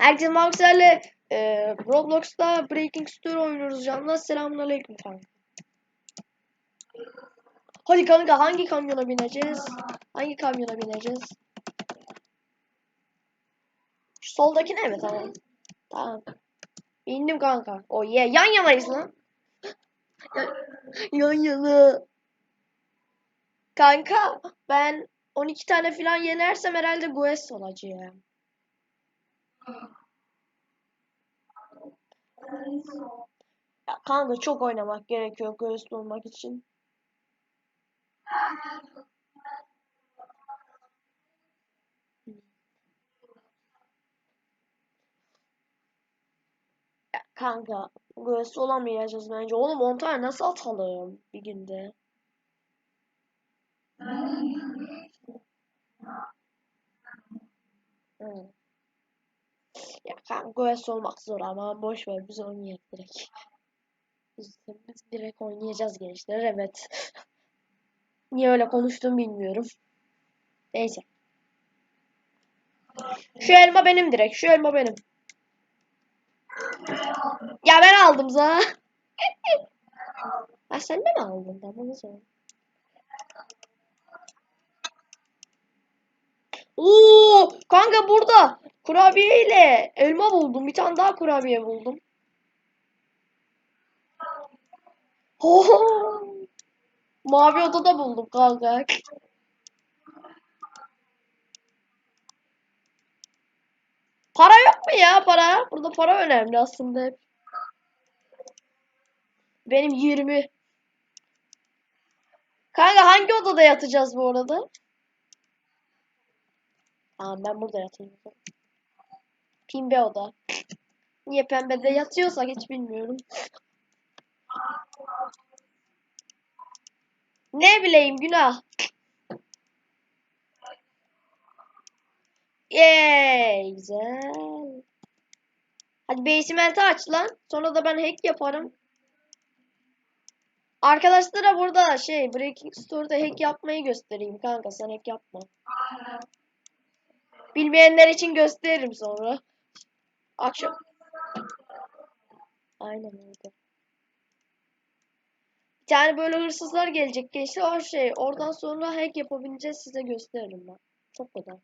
Herkese Maxer'le e, Roblox'ta Breaking Story oynuyoruz canlar. Selamünaleyküm kanka. Hadi kanka hangi kamyona bineceğiz? Hangi kamyona bineceğiz? Şu soldakine mi? Tamam. Tamam. İndim kanka. O ye yan yanayız lan. yan, yan yana. Kanka ben 12 tane falan yenersem herhalde Guest olacağım. Ya kanka çok oynamak gerekiyor Guest olmak için. Ya kanka Guest olamayacağız bence. Oğlum 10 tane nasıl atalım bir günde? Hı. Guest olmak zor ama boş ver biz oynayalım direkt. Biz, biz direkt oynayacağız gençler evet. Niye öyle konuştum bilmiyorum. Neyse. Şu elma benim direkt. Şu elma benim. Ya ben aldım za. ha sen de mi aldın? Tamam o zaman. Oo, kanka burada kurabiye ile elma buldum. Bir tane daha kurabiye buldum. Oho. Mavi odada buldum kanka. Para yok mu ya para? Burada para önemli aslında. Benim 20. Kanka hangi odada yatacağız bu arada? Tamam ben burada yatayım. Pembe oda. Niye pembede yatıyorsak hiç bilmiyorum. Ne bileyim günah. Yeee güzel. Hadi basement'i aç lan. Sonra da ben hack yaparım. Arkadaşlara burada şey Breaking Store'da hack yapmayı göstereyim kanka sen hack yapma. Bilmeyenler için gösteririm sonra. Akşam. Aynen öyle. Bir tane böyle hırsızlar gelecek gençler o şey oradan sonra hack yapabileceğiz size gösteririm ben. Çok kadar.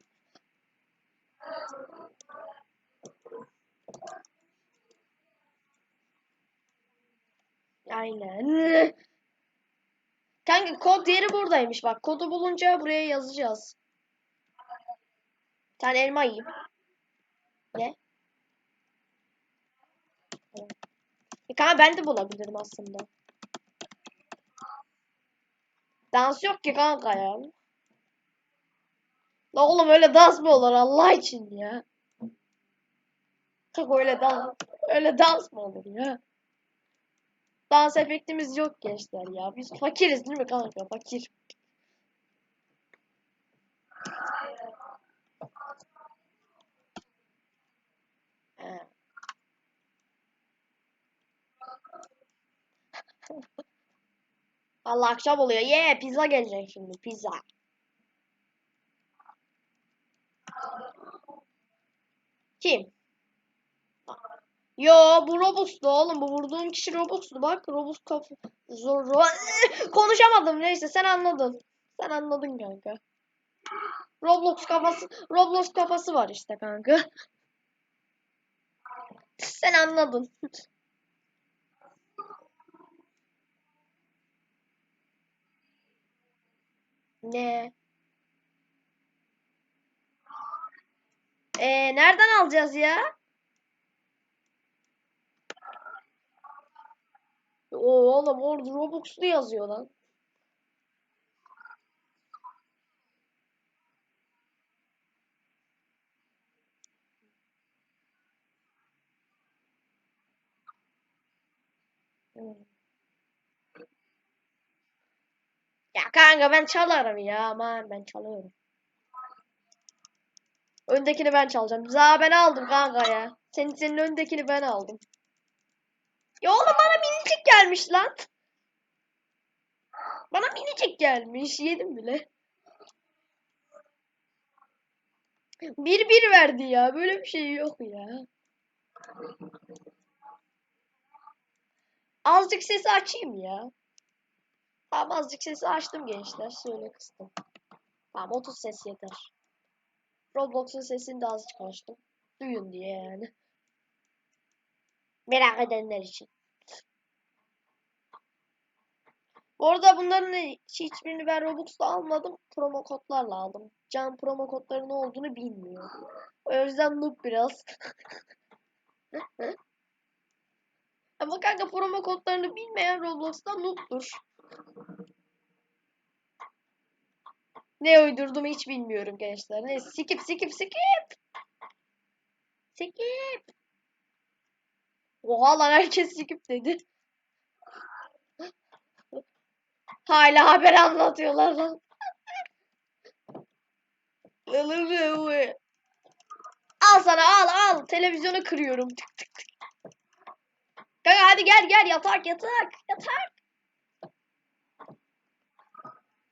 Aynen. Kanka kod yeri buradaymış bak. Kodu bulunca buraya yazacağız. Bir tane elma yiyeyim. Ne? E kanka ben de bulabilirim aslında. Dans yok ki kanka ya. La oğlum öyle dans mı olur Allah için ya? Kanka öyle dans, öyle dans mı olur ya? Dans efektimiz yok gençler ya. Biz fakiriz değil mi kanka? Fakir. Allah akşam oluyor. Ye yeah, pizza gelecek şimdi. Pizza. Kim? Yo bu Robux'tu oğlum. Bu vurduğum kişi Robux'tu. Bak Robux kafı. Zor. Konuşamadım neyse sen anladın. Sen anladın kanka. Roblox kafası Roblox kafası var işte kanka. Sen anladın. Ne? Ee, nereden alacağız ya? Oo, oğlum orada Robux'lu yazıyor lan. Hmm. Ya kanka ben çalarım ya aman ben çalıyorum. Öndekini ben çalacağım. Za ben aldım kanka ya. Senin senin öndekini ben aldım. Ya oğlum bana minicik gelmiş lan. Bana minicik gelmiş. Yedim bile. Bir bir verdi ya. Böyle bir şey yok ya. Azıcık sesi açayım ya. Tamam azıcık sesi açtım gençler. Şöyle kıstım. Tamam 30 ses yeter. Roblox'un sesini de azıcık açtım. Duyun diye yani. Merak edenler için. Bu arada bunların hiç- hiçbirini ben Robux'ta almadım. Promo kodlarla aldım. Can promo kodları ne olduğunu bilmiyor. O yüzden noob biraz. Ama kanka promo kodlarını bilmeyen Roblox'ta noob'dur. Ne uydurdum hiç bilmiyorum gençler. Neyse skip skip skip. Skip. Oha lan herkes skip dedi. Hala haber anlatıyorlar lan. Al sana al al. Televizyonu kırıyorum. Tık. Kanka hadi gel gel yatak yatak yatak.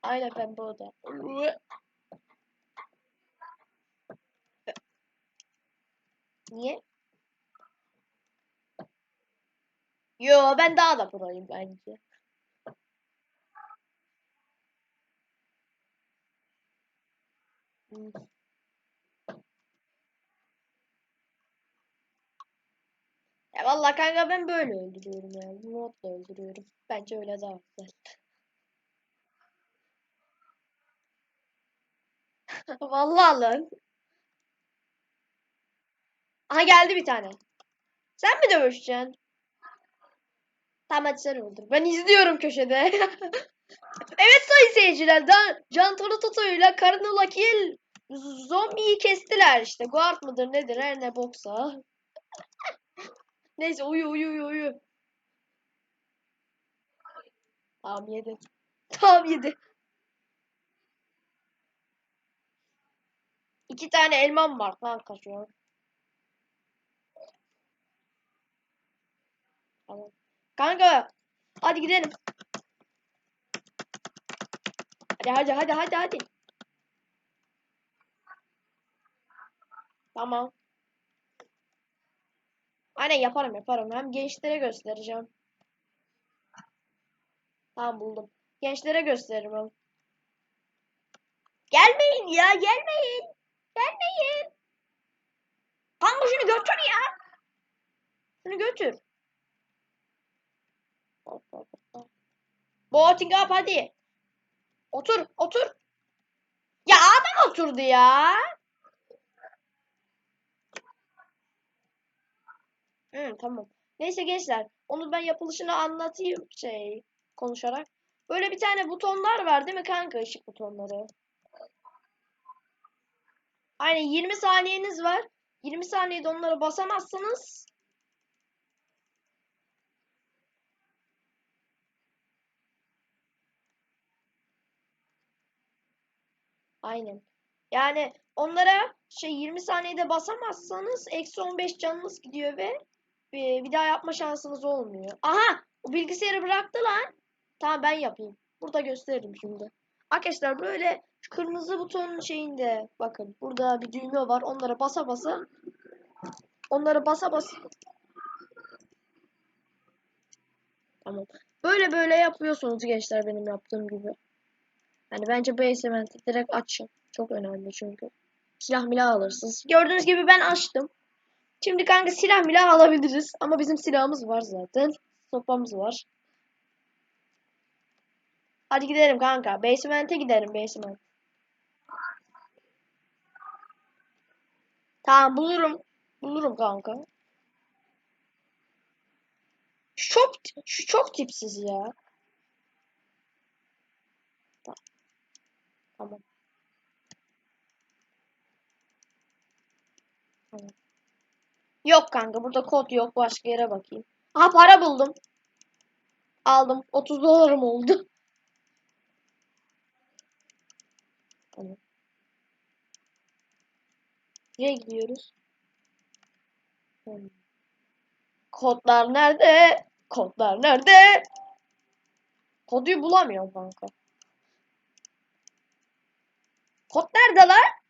Aynen pembe oda. Niye? Yo ben daha da proyum bence. Hmm. Ya vallahi kanka ben böyle öldürüyorum yani. Bu modla öldürüyorum. Bence öyle daha güzel. Vallahi lan. Aha geldi bir tane. Sen mi dövüşeceksin? Tamam hadi sen öldür. Ben izliyorum köşede. evet sayın seyirciler. Dan Can ile Karnula Kill zombiyi kestiler işte. Guard mıdır nedir her ne boksa. Neyse uyu uyu uyu uyu. Tamam yedi. Tamam yedi. İki tane elmam var kanka şu an. Tamam. Kanka hadi gidelim. Hadi hadi hadi hadi hadi. Tamam. Aynen yaparım yaparım. Hem gençlere göstereceğim. Tamam buldum. Gençlere gösteririm. Gelmeyin ya gelmeyin. Gelmeyin. Kanka şunu götür ya. Şunu götür. Boating up hadi. Otur otur. Ya adam oturdu ya. Hı, tamam. Neyse gençler. Onu ben yapılışını anlatayım şey konuşarak. Böyle bir tane butonlar var değil mi kanka? ışık butonları. Aynen 20 saniyeniz var. 20 saniyede onları basamazsanız Aynen. Yani onlara şey 20 saniyede basamazsanız eksi 15 canınız gidiyor ve bir, bir daha yapma şansınız olmuyor. Aha! O bilgisayarı bıraktı lan. Tamam ben yapayım. Burada gösteririm şimdi. Arkadaşlar böyle şu kırmızı butonun şeyinde bakın burada bir düğme var. Onlara basa basa onları basa basa Tamam. Böyle böyle yapıyorsunuz gençler benim yaptığım gibi. Yani bence bu direkt açın. Çok önemli çünkü. Silah milah alırsınız. Gördüğünüz gibi ben açtım. Şimdi kanka silah milah alabiliriz. Ama bizim silahımız var zaten. Sopamız var. Hadi gidelim kanka. Basement'e gidelim basement. Tamam bulurum. Bulurum kanka. Şu çok, şu çok tipsiz ya. Tamam. Yok kanka burada kod yok. Başka yere bakayım. Aha para buldum. Aldım. 30 dolarım oldu. Tamam. Nereye gidiyoruz? Hmm. Kodlar nerede? Kodlar nerede? Kodu bulamıyorum kanka. Kod nerede lan?